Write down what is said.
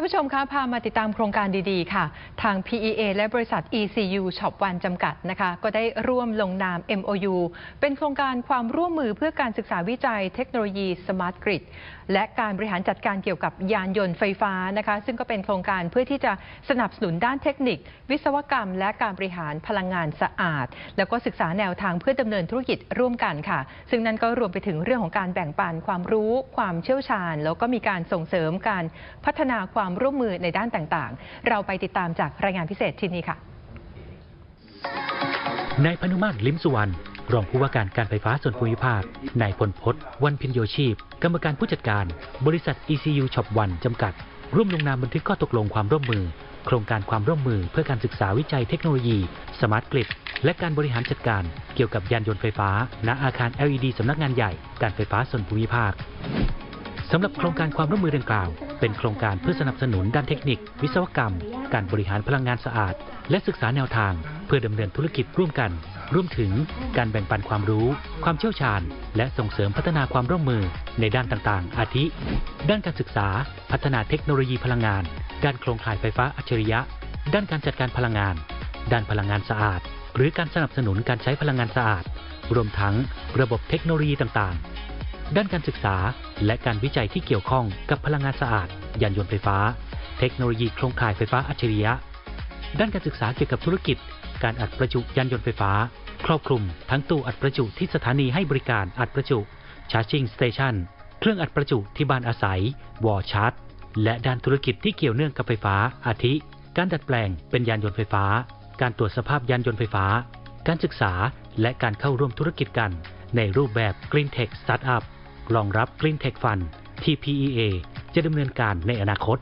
านผู้ชมคะพามาติดตามโครงการดีๆ ค่ะ ทาง PEA และบริษัท ECU Shop One จำกัดนะคะ ก็ได้ร่วมลงนาม MOU เป็นโครงการความร่วมมือเพื่อการศึกษาวิจัยเทคโนโลยี Smart Grid และการบริหารจัดการเกี่ยวกับยานยนต์ไฟฟ้านะคะ ซึ่งก็เป็นโครงการเพื่อที่จะสนับสนุนด้านเทคนิค วิศวกรรม และการบริหารพลังงานสะอาด แล้วก็ศึกษาแนวทางเพื่อดำเนินธุรกิจร่วมกันค่ะ ซึ่งนั่นก็รวมไปถึงเรื่องของการแบ่งปันความรู้ ความเชี่ยวชาญ แล้วก็มีการส่งเสริมการพัฒนาความร่วมมือในด้านต่างๆ เราไปติดตามจากรายงานพิเศษที่นี้ค่ะนายพนุมาตรลิมสุวรรณรองผู้ว่าการการไฟฟ้าส่วนภูมิภาคนายพลพศวันพินโยชีพ กรรมการผู้จัดการ บริษัท ECU Shop One จำกัด ร่วมลงนามบันทึกข้อตกลงความร่วมมือ โครงการความร่วมมือเพื่อการศึกษาวิจัยเทคโนโลยี สมาร์ทกริดและการบริหารจัดการเกี่ยวกับยานยนต์ไฟฟ้า ณอาคาร LED สำนักงานใหญ่การไฟฟ้าส่วนภูมิภาค สำหรับโครงการความร่วมมือดังกล่าว เป็นโครงการเพื่อสนับสนุนด้านเทคนิค วิศวกรรม การบริหารพลังงานสะอาด และศึกษาแนวทาง เพื่อดำเนินธุรกิจร่วมกัน รวมถึงการแบ่งปันความรู้ ความเชี่ยวชาญ และส่งเสริมพัฒนาความร่วมมือในด้านต่างๆ อาทิ ด้านการศึกษา พัฒนาเทคโนโลยีพลังงาน ด้านโครงข่ายไฟฟ้าอัจฉริยะ ด้านการจัดการพลังงาน ด้านพลังงานสะอาด หรือการสนับสนุนการใช้พลังงานสะอาด รวมทั้งระบบเทคโนโลยีต่างๆ ด้านการศึกษา และการวิจัยที่เกี่ยวข้องกับพลังงานสะอาด ยานยนต์ไฟฟ้า เทคโนโลยีโครงข่ายไฟฟ้าอัจฉริยะ ด้านการศึกษาเกี่ยวกับธุรกิจ การอัดประจุยานยนต์ไฟฟ้า ครอบคลุม ทั้งตู้อัดประจุที่สถานีให้บริการอัดประจุ Charging Station เครื่องอัดประจุที่บ้านอาศัย วอชาร์จ และด้านธุรกิจที่เกี่ยวเนื่องกับไฟฟ้า อาทิ การดัดแปลงเป็นยานยนต์ไฟฟ้า การตรวจสภาพยานยนต์ไฟฟ้า การศึกษา และการเข้าร่วมธุรกิจกัน ในรูปแบบ Green Tech Startup รองรับ Green Tech Fund TPEA จะดำเนินการในอนาคต